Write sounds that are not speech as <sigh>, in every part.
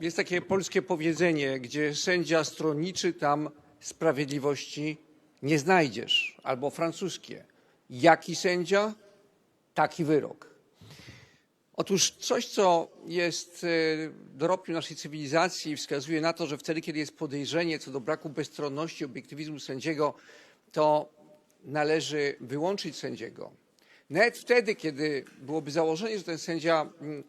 Jest takie polskie powiedzenie, gdzie sędzia stronniczy, tam sprawiedliwości nie znajdziesz. Albo francuskie. Jaki sędzia, taki wyrok. Otóż coś, co jest e, dorobkiem naszej cywilizacji, wskazuje na to, że wtedy, kiedy jest podejrzenie co do braku bezstronności, obiektywizmu sędziego, to należy wyłączyć sędziego. Nawet wtedy, kiedy byłoby założenie, że ten sędzia mm,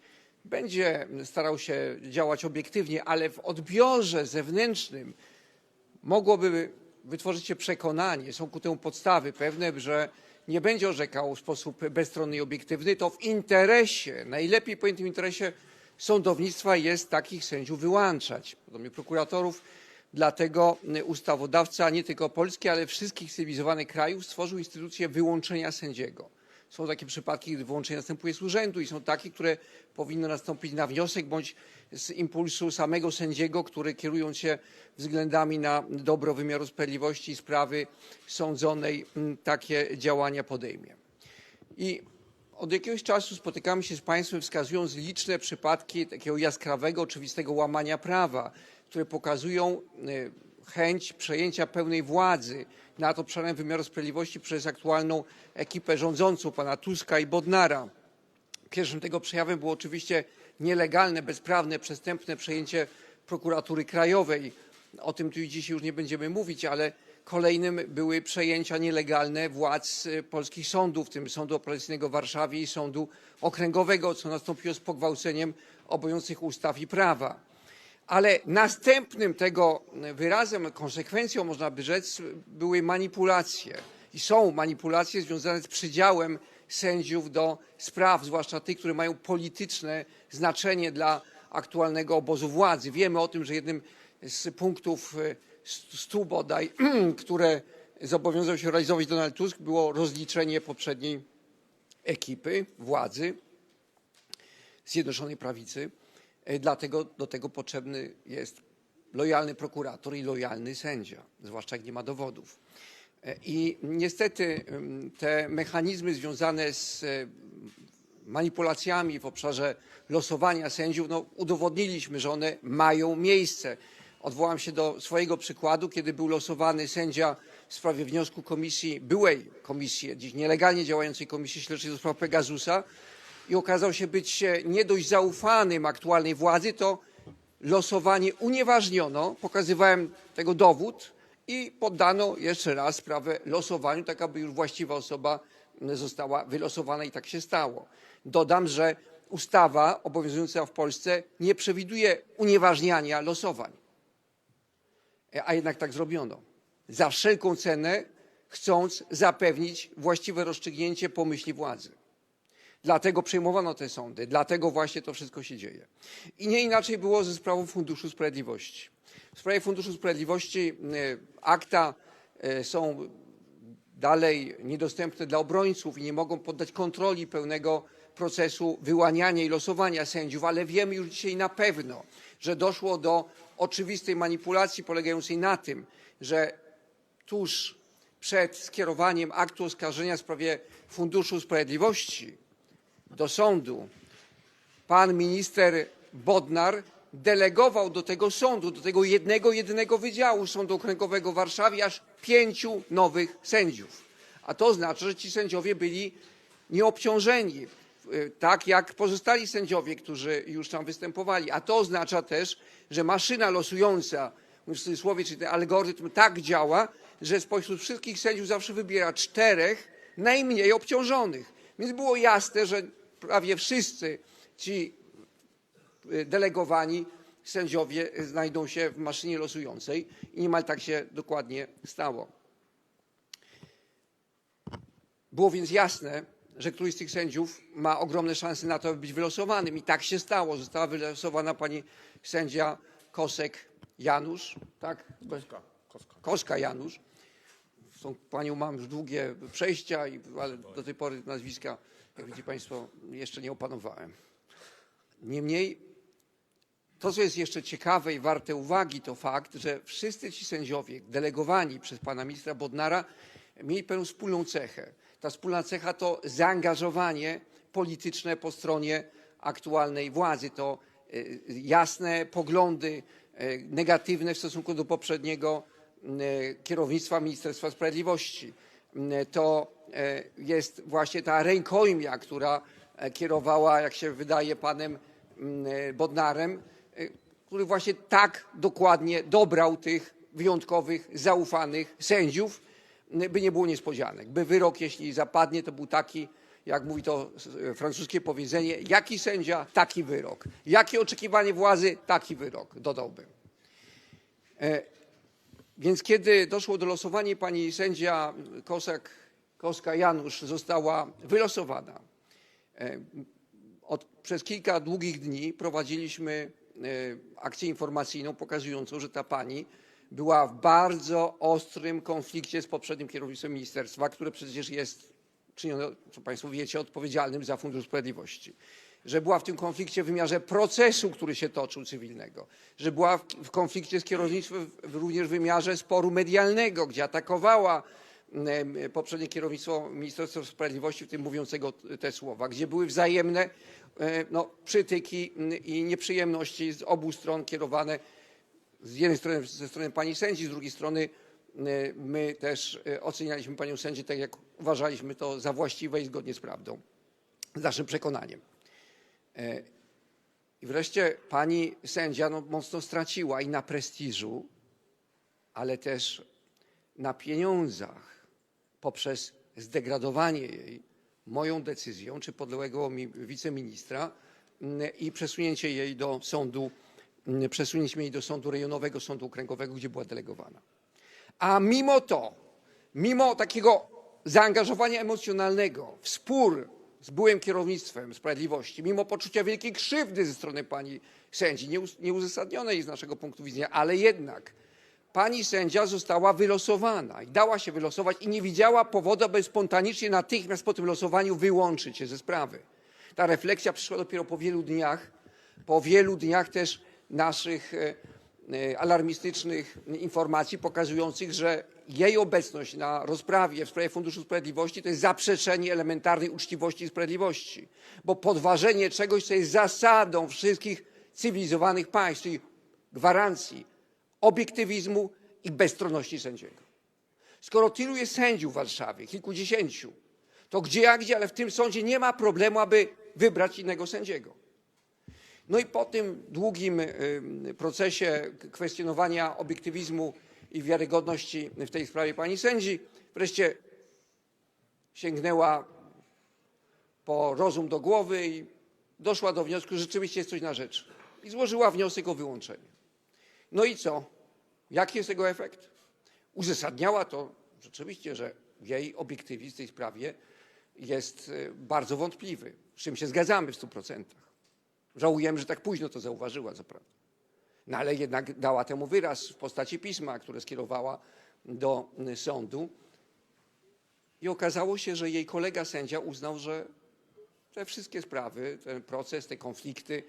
będzie starał się działać obiektywnie, ale w odbiorze zewnętrznym mogłoby wytworzyć się przekonanie, są ku temu podstawy pewne, że nie będzie orzekał w sposób bezstronny i obiektywny, to w interesie, najlepiej pojętym interesie sądownictwa jest takich sędziów wyłączać, podobnie prokuratorów. Dlatego ustawodawca nie tylko polski, ale wszystkich cywilizowanych krajów stworzył instytucję wyłączenia sędziego. Są takie przypadki, gdy wyłączenie następuje z urzędu i są takie, które powinno nastąpić na wniosek bądź z impulsu samego sędziego, który kierując się względami na dobro wymiaru sprawiedliwości i sprawy sądzonej takie działania podejmie. I od jakiegoś czasu spotykamy się z Państwem, wskazując liczne przypadki takiego jaskrawego, oczywistego łamania prawa, które pokazują e, chęć przejęcia pełnej władzy nad obszarem wymiaru sprawiedliwości przez aktualną ekipę rządzącą pana Tuska i Bodnara. Pierwszym tego przejawem było oczywiście nielegalne, bezprawne, przestępne przejęcie prokuratury krajowej. O tym tu dzisiaj już nie będziemy mówić, ale kolejnym były przejęcia nielegalne władz e, polskich sądów, w tym Sądu Apelacyjnego w Warszawie i Sądu Okręgowego, co nastąpiło z pogwałceniem obowiązujących ustaw i prawa. Ale następnym tego wyrazem, konsekwencją, można by rzec, były manipulacje. I są manipulacje związane z przydziałem sędziów do spraw, zwłaszcza tych, które mają polityczne znaczenie dla aktualnego obozu władzy. Wiemy o tym, że jednym z punktów e, stu bodaj, <clears throat> które zobowiązał się realizować Donald Tusk, było rozliczenie poprzedniej ekipy władzy Zjednoczonej Prawicy. E, Dlatego do tego potrzebny jest lojalny prokurator i lojalny sędzia, zwłaszcza jak nie ma dowodów. E, I niestety te mechanizmy związane z e, manipulacjami w obszarze losowania sędziów, no, udowodniliśmy, że one mają miejsce. Odwołam się do swojego przykładu, kiedy był losowany sędzia w sprawie wniosku komisji, byłej komisji, dziś nielegalnie działającej Komisji Śledczej do spraw Pegasusa, i okazał się być e, nie dość zaufanym aktualnej władzy, to losowanie unieważniono, pokazywałem tego dowód i poddano jeszcze raz sprawę losowaniu, tak aby już właściwa osoba m, została wylosowana i tak się stało. Dodam, że ustawa obowiązująca w Polsce nie przewiduje unieważniania losowań, E, a jednak tak zrobiono. Za wszelką cenę chcąc zapewnić właściwe rozstrzygnięcie pomyśli władzy. Dlatego przejmowano te sądy, dlatego właśnie to wszystko się dzieje. I nie inaczej było ze sprawą Funduszu Sprawiedliwości. W sprawie Funduszu Sprawiedliwości e, akta e, są dalej niedostępne dla obrońców i nie mogą poddać kontroli pełnego procesu wyłaniania i losowania sędziów, ale wiemy już dzisiaj na pewno, że doszło do oczywistej manipulacji polegającej na tym, że tuż przed skierowaniem aktu oskarżenia w sprawie Funduszu Sprawiedliwości do sądu pan minister Bodnar delegował do tego sądu, do tego jednego, jedynego wydziału Sądu Okręgowego w Warszawie aż pięciu nowych sędziów. A to oznacza, że ci sędziowie byli nieobciążeni, y, tak jak pozostali sędziowie, którzy już tam występowali. A to oznacza też, że maszyna losująca, w cudzysłowie, czyli ten algorytm tak działa, że spośród wszystkich sędziów zawsze wybiera czterech najmniej obciążonych. Więc było jasne, że prawie wszyscy ci y, delegowani sędziowie znajdą się w maszynie losującej i niemal tak się dokładnie stało. Było więc jasne, że któryś z tych sędziów ma ogromne szanse na to, aby być wylosowanym. I tak się stało. Została wylosowana pani sędzia Kosek Janusz, tak? Koska, koska. Koska Janusz. Z tą panią mam już długie przejścia, ale do tej pory nazwiska, jak widzicie Państwo, jeszcze nie opanowałem. Niemniej to, co jest jeszcze ciekawe i warte uwagi, to fakt, że wszyscy ci sędziowie delegowani przez pana ministra Bodnara mieli pewną wspólną cechę. Ta wspólna cecha to zaangażowanie polityczne po stronie aktualnej władzy. To jasne poglądy e, negatywne w stosunku do poprzedniego m, kierownictwa Ministerstwa Sprawiedliwości. To jest właśnie ta rękojmia, która e, kierowała, jak się wydaje, panem m, Bodnarem, e, który właśnie tak dokładnie dobrał tych wyjątkowych, zaufanych sędziów, by nie było niespodzianek. By wyrok, jeśli zapadnie, to był taki, jak mówi to e, francuskie powiedzenie, jaki sędzia, taki wyrok. Jakie oczekiwanie władzy, taki wyrok, dodałbym. E, Więc kiedy doszło do losowania, pani sędzia Kosak, Koska Janusz została wylosowana. E, Od, przez kilka długich dni prowadziliśmy e, akcję informacyjną pokazującą, że ta pani była w bardzo ostrym konflikcie z poprzednim kierownictwem ministerstwa, które przecież jest czynione, co Państwo wiecie, odpowiedzialnym za Fundusz Sprawiedliwości. Że była w tym konflikcie w wymiarze procesu, który się toczył cywilnego, że była w, konflikcie z kierownictwem również w wymiarze sporu medialnego, gdzie atakowała poprzednie kierownictwo Ministerstwa Sprawiedliwości, w tym mówiącego te słowa, gdzie były wzajemne no, przytyki m, i nieprzyjemności z obu stron kierowane z jednej strony ze strony pani sędzi, z drugiej strony my też e, ocenialiśmy panią sędzię tak, jak uważaliśmy to za właściwe i zgodnie z prawdą, z naszym przekonaniem. E, I wreszcie pani sędzia no, mocno straciła i na prestiżu, ale też na pieniądzach poprzez zdegradowanie jej moją decyzją czy podległego mi wiceministra mm, i przesunięcie jej do sądu, mm, przesunięcie jej do sądu rejonowego, sądu okręgowego, gdzie była delegowana. A mimo to, mimo takiego zaangażowania emocjonalnego w spór z byłym kierownictwem sprawiedliwości, mimo poczucia wielkiej krzywdy ze strony pani sędzi, nieuzasadnionej z naszego punktu widzenia, ale jednak pani sędzia została wylosowana i dała się wylosować i nie widziała powodu, aby spontanicznie natychmiast po tym losowaniu wyłączyć się ze sprawy. Ta refleksja przyszła dopiero po wielu dniach, po wielu dniach też naszych e, e, alarmistycznych informacji pokazujących, że jej obecność na rozprawie w sprawie Funduszu Sprawiedliwości to jest zaprzeczenie elementarnej uczciwości i sprawiedliwości, bo podważenie czegoś, co jest zasadą wszystkich cywilizowanych państw, czyli gwarancji obiektywizmu i bezstronności sędziego. Skoro tylu jest sędziów w Warszawie, kilkudziesięciu, to gdzie jak gdzie, ale w tym sądzie nie ma problemu, aby wybrać innego sędziego. No i po tym długim y, procesie kwestionowania obiektywizmu i wiarygodności w tej sprawie pani sędzi, wreszcie sięgnęła po rozum do głowy i doszła do wniosku, że rzeczywiście jest coś na rzecz. I złożyła wniosek o wyłączenie. No i co? Jaki jest tego efekt? Uzasadniała to rzeczywiście, że jej obiektywizm w tej sprawie jest e, bardzo wątpliwy, z czym się zgadzamy w stu procentach. Żałujemy, że tak późno to zauważyła, co prawda. No ale jednak dała temu wyraz w postaci pisma, które skierowała do y, sądu. I okazało się, że jej kolega sędzia uznał, że te wszystkie sprawy, ten proces, te konflikty, y,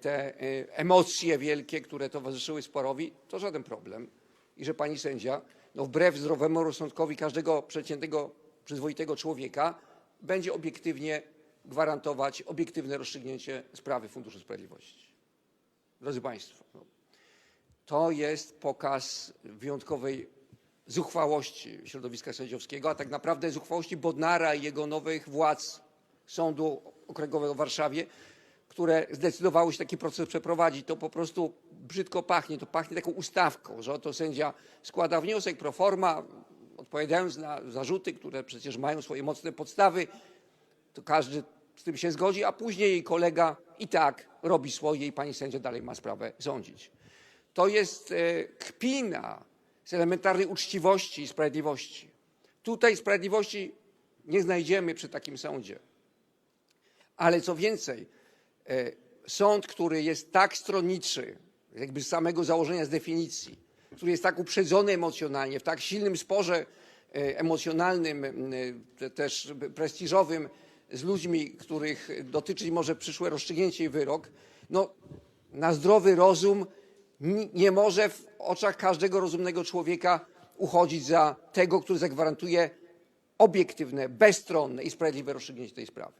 te y, emocje wielkie, które towarzyszyły sporowi, to żaden problem. I że pani sędzia, no wbrew zdrowemu rozsądkowi każdego przeciętnego, przyzwoitego człowieka, będzie obiektywnie gwarantować obiektywne rozstrzygnięcie sprawy Funduszu Sprawiedliwości. Drodzy Państwo, no, to jest pokaz wyjątkowej zuchwałości środowiska sędziowskiego, a tak naprawdę zuchwałości Bodnara i jego nowych władz Sądu Okręgowego w Warszawie, które zdecydowały się taki proces przeprowadzić. To po prostu brzydko pachnie, to pachnie taką ustawką, że oto sędzia składa wniosek pro forma, odpowiadając na zarzuty, które przecież mają swoje mocne podstawy, to każdy z tym się zgodzi, a później jej kolega i tak robi swoje i pani sędzia dalej ma sprawę sądzić. To jest e, kpina z elementarnej uczciwości i sprawiedliwości. Tutaj sprawiedliwości nie znajdziemy przy takim sądzie. Ale co więcej, sąd, który jest tak stronniczy, jakby z samego założenia, z definicji, który jest tak uprzedzony emocjonalnie, w tak silnym sporze e, emocjonalnym, te- też prestiżowym z ludźmi, których dotyczyć może przyszłe rozstrzygnięcie i wyrok, no, na zdrowy rozum ni- nie może w oczach każdego rozumnego człowieka uchodzić za tego, który zagwarantuje obiektywne, bezstronne i sprawiedliwe rozstrzygnięcie tej sprawy.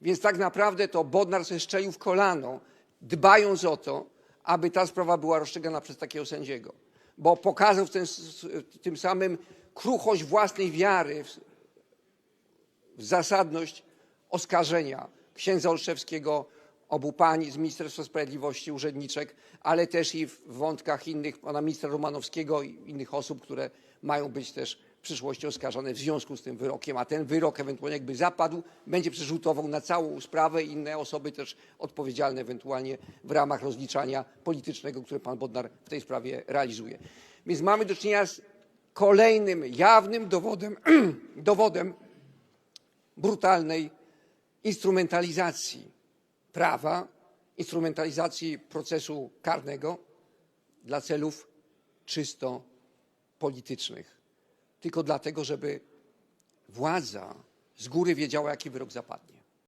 Więc tak naprawdę to Bodnar sobie szczelił w kolano dbając o to, aby ta sprawa była rozstrzygana przez takiego sędziego, bo pokazał w tym samym kruchość własnej wiary w, w zasadność oskarżenia księdza Olszewskiego, obu pań z Ministerstwa Sprawiedliwości, urzędniczek, ale też i w wątkach innych pana ministra Romanowskiego i innych osób, które mają być też w przyszłości oskarżone w związku z tym wyrokiem, a ten wyrok ewentualnie jakby zapadł, będzie przerzutował na całą sprawę i inne osoby też odpowiedzialne ewentualnie w ramach rozliczania politycznego, które pan Bodnar w tej sprawie realizuje. Więc mamy do czynienia z kolejnym jawnym dowodem, <clears throat> dowodem brutalnej instrumentalizacji prawa, instrumentalizacji procesu karnego dla celów czysto politycznych. Tylko dlatego, żeby władza z góry wiedziała, jaki wyrok zapadnie.